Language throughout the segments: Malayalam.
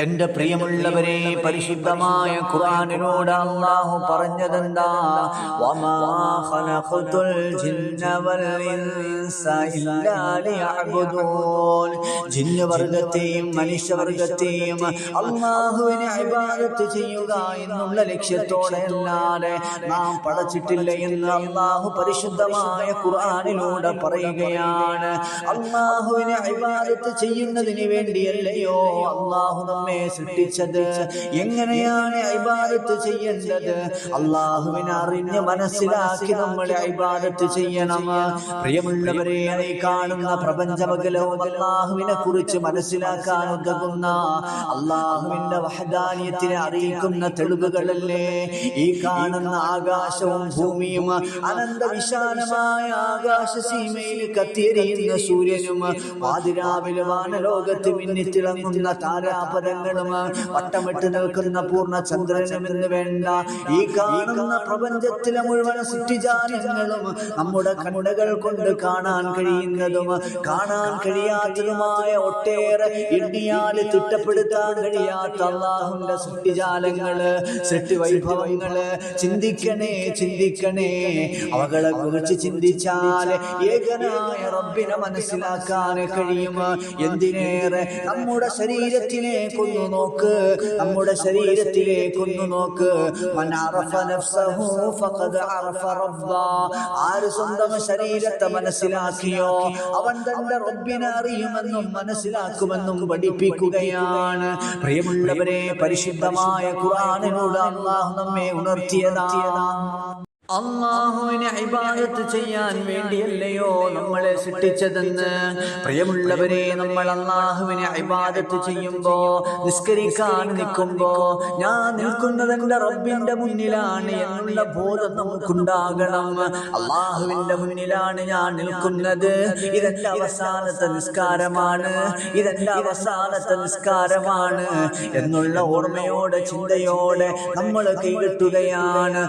എന്റെ പ്രിയമുള്ളവരെ പരിശുദ്ധമായ ഖുറാനിനോട് അള്ളാഹു പറഞ്ഞതെന്താ? മനുഷ്യവർഗത്തെയും അള്ളാഹുവിനെ അഭിവാദത്ത് ചെയ്യുക എന്നുള്ള ലക്ഷ്യത്തോടെ അല്ലാതെ നാം പടച്ചിട്ടില്ല എന്ന് അള്ളാഹു പരിശുദ്ധമായ ഖുർആനിലൂടെ പറയുകയാണ്. അള്ളാഹുവിനെ അഭിവാദത്ത് ചെയ്യുന്നതിന് വേണ്ടിയല്ലയോ? അള്ളാഹു നമ്മെ സൃഷ്ടിച്ചത്. എങ്ങനെയാണ് ഐബാദത്ത് ചെയ്യേണ്ടത്? അള്ളാഹുവിനെ അറിഞ്ഞ് മനസ്സിലാക്കി നമ്മൾ ഐബാദത്ത് ചെയ്യണം. പ്രിയമുള്ളവരെ കാണുന്ന പ്രപഞ്ചമകലവും അള്ളാഹുവിനെ കുറിച്ച് മനസ്സിലാക്കാൻ ഉതകുന്ന അള്ളാഹുവിന്റെ വഹദാനിയത്തിനെ അറിയിക്കുന്ന തെളിവുകളല്ലേ? ഈ കാണുന്ന ആകാശവും ഭൂമിയും അനന്ത വിശാലമായ ആകാശ സീമയിൽ കത്തിയെരിയുന്ന സൂര്യനും വാതിരാവിലുമാണ് ലോകത്ത് മിന്നിത്തിളങ്ങുന്ന താരാപരങ്ങളും വട്ടമിട്ട് നിൽക്കുന്ന പൂർണ ചന്ദ്രനും എന്ന് വേണ്ട. ഈ കാണുന്ന പ്രപഞ്ചത്തിലെ മുഴുവൻ സൃഷ്ടിജാലങ്ങളും നമ്മുടെ കണ്ണുകൾ കൊണ്ട് കാണാൻ കഴിയുന്നതും കാണാൻ കഴിയാത്തതുമായ ഒട്ടേറെ എണ്ണിയാൽ തിട്ടപ്പെടുത്താൻ കഴിയാത്ത അള്ളാഹുന്റെ സൃഷ്ടിജാലങ്ങൾ സൃഷ്ടിവൈഭവങ്ങൾ ചിന്തിക്കണേ ചിന്തിക്കണേ. അവകളെ കുറിച്ച് ചിന്തിച്ചാൽ ഏകനായ റബ്ബിനെ മനസ്സിലാക്കാൻ കഴിയും. എന്തിനേറെ? നമ്മുടെ ശരീരത്തിലേക്കൊന്നു നോക്ക്. നമ്മുടെ ശരീരത്തിലേക്കൊന്നു നോക്ക്. ആര് സ്വന്തം ശരീരത്തെ മനസ്സിലാക്കിയോ? അവൻ തന്റെ റബ്ബിനെ അറിയുമെന്നും മനസ്സിലാക്കുമെന്നും പഠിപ്പിക്കുകയാണ്. പ്രിയമുള്ളവരെ പരിശുദ്ധമായ ഖുറാനിനോട് അള്ളാഹു നമ്മെ ഉണർത്തിയതാണ് അള്ളാഹുവിനെ അഭിഭാഗത്ത് ചെയ്യാൻ വേണ്ടിയല്ലയോ നമ്മളെ സൃഷ്ടിച്ചതെന്ന് പ്രിയമുള്ളവരെ നമ്മൾ അള്ളാഹുവിനെ അഭിഭാഗത്ത് ചെയ്യുമ്പോ നിസ്കരിക്കാൻ നിൽക്കുമ്പോ ഞാൻ നിൽക്കുന്നത് എന്റെ റബ്ബിന്റെ മുന്നിലാണ് എന്നുള്ള ബോധം നമുക്കുണ്ടാകണം. അള്ളാഹുവിന്റെ മുന്നിലാണ് ഞാൻ നിൽക്കുന്നത്. ഇതെന്റെ അവസാനത്തെ നിസ്കാരമാണ്. ഇതെന്റെ അവസാനത്തെ നിസ്കാരമാണ് എന്നുള്ള ഓർമ്മയോടെ ചിന്തയോടെ നമ്മൾ കൈകെട്ടുകയാണ്.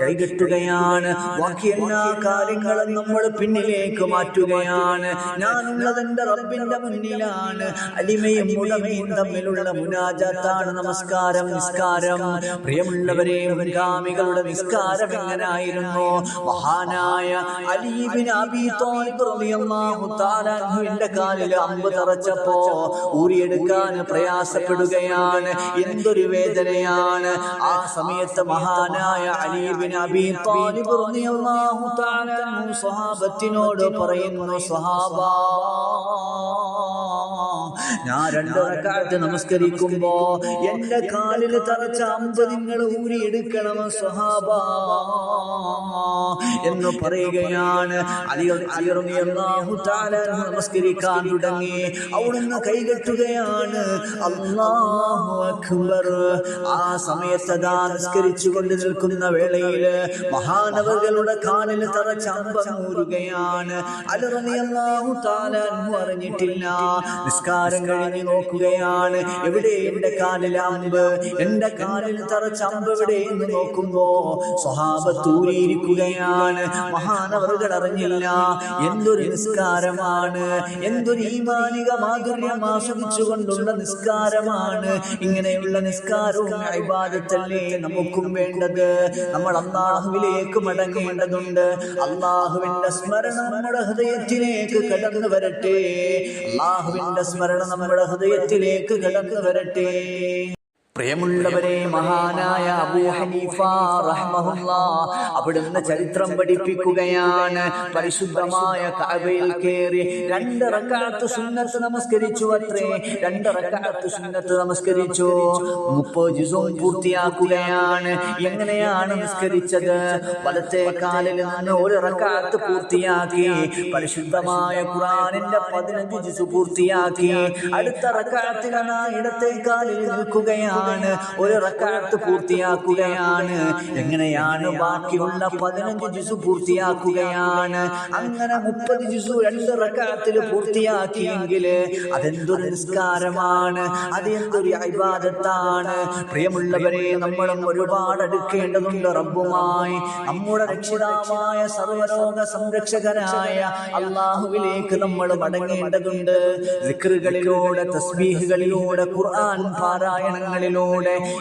കൈകെട്ടുകയാണ്. ബാക്കി എല്ലാ കാര്യങ്ങളും നമ്മൾ പിന്നിലേക്ക് മാറ്റുകയാണ്. ഞാനുള്ളത് എന്റെ റബ്ബിന്റെ മുന്നിലാണ്. അലിമയും ഉടമയും തമ്മിലുള്ള മുനാജാത്താണ് നമസ്കാരം നിസ്കാരം. പ്രിയമുള്ളവരെ മുൻഗാമികളുടെ നിസ്കാരം എങ്ങനായിരുന്നു? മഹാനായ അലീബിൻ അബി താലിബ് കാലിൽ അമ്പ് തറച്ചപ്പോ ഊരിയെടുക്കാൻ പ്രയാസപ്പെടുകയാണ്. എന്തൊരു വേദനയാണ്. ആ സമയത്ത് മഹാനായ അലീബിൻ അബി താലിബ് റളിയല്ലാഹു തആല അൻഹു സ്വഹാബത്തിനോട് പറയുന്നു സ്വഹാബ ഞാൻ രണ്ട് റക്അത്ത് നമസ്കരിക്കുമ്പോ എന്റെ കാലിൽ തറച്ച അമ്പ് നിങ്ങൾ ഊരിയെടുക്കണം സ്വഹാബ? എന്ന് പറയുകയാണ്. നമസ്കരിക്കാൻ തുടങ്ങി. അവിടുന്ന് കൈകെട്ടുകയാണ്. അല്ലാഹു അക്ബർ. ആ സമയത്ത് അതാ നിസ്കരിച്ചു കൊണ്ട് നിൽക്കുന്ന വേളയിൽ മഹാനവകളുടെ കാലിൽ തറച്ച അമ്പം ഊരുകയാണ്. അലി റളിയല്ലാഹു തആല അൻഹു അറിഞ്ഞിട്ടില്ല. നിസ്കാരം കഴിഞ്ഞ് നോക്കുകയാണ്. എവിടെ എന്റെ കാലിൽ അമ്പ്? എന്റെ കാലിൽ തറച്ച അമ്പ് എവിടെ എന്ന് നോക്കുമ്പോ സ്വഭാവത്തൂരിയിരിക്കുകയാണ് മഹാനവറുകൾ അറിഞ്ഞില്ല. എന്തൊരു നിസ്കാരമാണ്? എന്തൊരു ഈമാനിക മാധുര്യം ആസ്വദിച്ചുകൊണ്ടുള്ള നിസ്കാരമാണ്. ഇങ്ങനെയുള്ള നിസ്കാരവും അഭിവാദത്തല്ലേ നമുക്കും വേണ്ടത്? നമ്മൾ അള്ളാഹുവിലേക്ക് മടങ്ങേണ്ടതുണ്ട്. അള്ളാഹുവിന്റെ സ്മരണ നമ്മുടെ ഹൃദയത്തിലേക്ക് കടന്നു വരട്ടെ അള്ളാഹുവിന്റെ സ്മരണ നമ്മുടെ ഹൃദയത്തിലേക്ക് കടന്നു വരട്ടെ പ്രിയമുള്ളവരെ മഹാനായ അബൂ ഹനീഫ അവിടുന്ന് ചരിത്രം പഠിപ്പിക്കുകയാണ്. പരിശുദ്ധമായ കഅബയിൽ കയറി രണ്ട് റക്അത്ത് സുന്നത്ത് നമസ്കരിച്ചു അത്രേ. രണ്ട് റക്അത്ത് സുന്നത്ത് നമസ്കരിച്ചു. മുപ്പത് ജുസും പൂർത്തിയാക്കുകയാണ്. എങ്ങനെയാണ് നിസ്കരിച്ചത്? വലത്തെ കാലിൽ നിന്ന് ഒരു റക്അത്ത് പൂർത്തിയാക്കി. പരിശുദ്ധമായ ഖുറാനിന്റെ പതിനഞ്ച് ജുസു പൂർത്തിയാക്കി. അടുത്ത റക്അത്തിലാണ് ഇടത്തെ കാലിൽ നിൽക്കുകയാണ്. പൂർത്തിയാക്കുകയാണ് ഒരു റക്കാത്ത് പൂർത്തിയാക്കുകയാണ്. എങ്ങനെയാണ് ബാക്കിയുള്ള പതിനഞ്ച് ജിസു പൂർത്തിയാക്കുകയാണ്? അങ്ങനെ മുപ്പത് ജിസു രണ്ട് റക്കാത്തിൽ പൂർത്തിയാക്കിയെങ്കിൽ അതെന്തൊരു നിസ്കാരമാണ്? അത് എന്തൊരു ഇബാദത്താണ് പ്രിയമുള്ളവരെ നമ്മളും ഒരുപാട് എടുക്കേണ്ടതുണ്ട് റബ്ബുമായി. നമ്മുടെ രക്ഷിതാവായ സർവലോക സംരക്ഷകനായ അള്ളാഹുവിലേക്ക് നമ്മൾ മടങ്ങേണ്ടതുണ്ട്. ദിക്റുകളിലൂടെ തസ്ബീഹുകളിലൂടെ ഖുർആൻ പാരായണങ്ങളിലൂടെ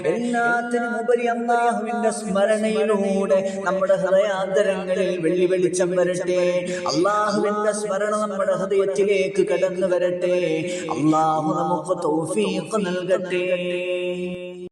എല്ലാത്തിനും ഉപരി അള്ളാഹുവിന്റെ സ്മരണയിലൂടെ നമ്മുടെ ഹൃദയാന്തരങ്ങളിൽ വെള്ളി വെളിച്ചം വരട്ടെ. അള്ളാഹുവിന്റെ സ്മരണ നമ്മുടെ ഹൃദയത്തിലേക്ക് കടന്നു വരട്ടെ. അള്ളാഹു നമുക്ക് തൗഫീഖ് നൽകട്ടെ.